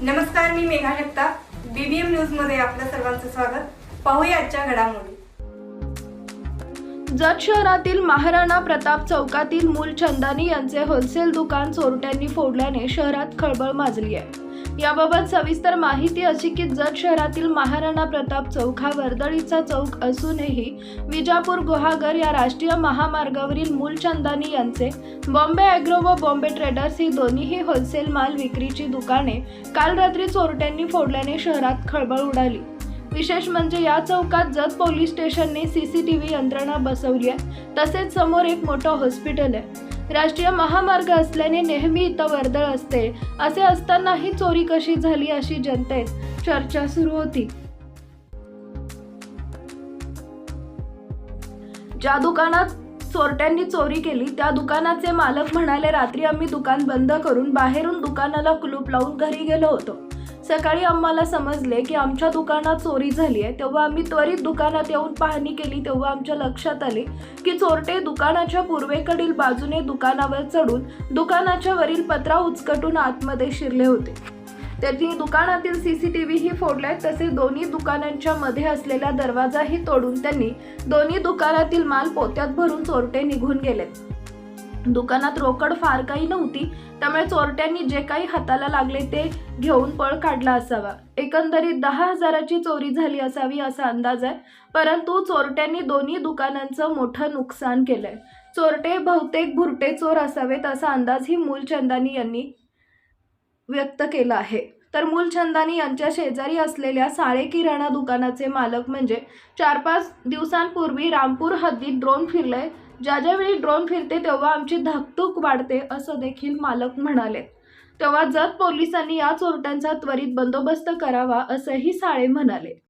नमस्कार मी मेघा जगताप. बीबीएम न्यूजमध्ये आपलं सर्वांचं स्वागत. पाहूया आजच्या घडामोडी. जत शहरातील महाराणा प्रताप चौकातील मूल चंदानी यांचे होलसेल दुकान चोरट्यांनी फोडल्याने शहरात खळबळ माजली आहे. याबाबत सविस्तर माहिती अशी की जत शहरातील महाराणा प्रताप चौक हा वर्दळीचा चौक असूनही विजापूर गुहागर या राष्ट्रीय महामार्गावरील मूलचंदानी यांचे बॉम्बे अॅग्रो व बॉम्बे ट्रेडर्स ही दोन्हीही होलसेल माल विक्रीची दुकाने काल रात्री चोरट्यांनी फोडल्याने शहरात खळबळ उडाली. विशेष म्हणजे या चौकात जत पोलीस स्टेशनने सीसीटीव्ही यंत्रणा बसवली आहे. तसेच समोर एक मोठं हॉस्पिटल आहे. राष्ट्रीय महामार्ग असल्याने नेहमी इथं वर्दळ असते. असे असतानाही चोरी कशी झाली अशी जनतेत चर्चा सुरू होती. ज्या दुकानात चोरट्यांनी चोरी केली त्या दुकानाचे मालक म्हणाले रात्री आम्ही दुकान बंद करून बाहेरून दुकानाला कुलूप लावून घरी गेलो होतो. सकाळी आम्हाला समजले की आमच्या दुकानात चोरी झाली आहे. तेव्हा आम्ही त्वरित दुकानात येऊन पाहणी केली. तेव्हा आमच्या लक्षात आले की चोरटे दुकानाच्या पूर्वेकडील बाजूने दुकानावर चढून दुकानाच्या वरील पत्रा उचकटून आतमध्ये शिरले होते. त्यांनी दुकानातील सी सी टी व्हीही फोडलाय तसेच दोन्ही दुकानांच्या मध्ये असलेला दरवाजाही तोडून त्यांनी दोन्ही दुकानातील माल पोत्यात भरून चोरटे निघून गेलेत. दुकानात रोकड फार काही नव्हती त्यामुळे चोरट्यांनी जे काही हाताला लागले ते घेऊन पळ काढला असावा. एकंदरीत दहा हजाराची चोरी झाली असावी असा अंदाज आहे परंतु चोरट्यांनी दोन्ही दुकानांचं मोठं नुकसान केलंय. चोरटे बहुतेक भुरटे चोर असावेत असा अंदाजही मूलचंदानी यांनी व्यक्त केला आहे. तर मूलचंदानी यांच्या शेजारी असलेल्या साळे किराणा दुकानाचे मालक म्हणजे चार पाच दिवसांपूर्वी रामपूर हद्दीत ड्रोन फिरलंय ज्या ज्यावेळी ड्रोन फिरते तेव्हा आमची धाकधूक वाढते असं देखील मालक म्हणाले. तेव्हा जत पोलिसांनी या चोरट्यांचा त्वरित बंदोबस्त करावा असंही साळे म्हणाले.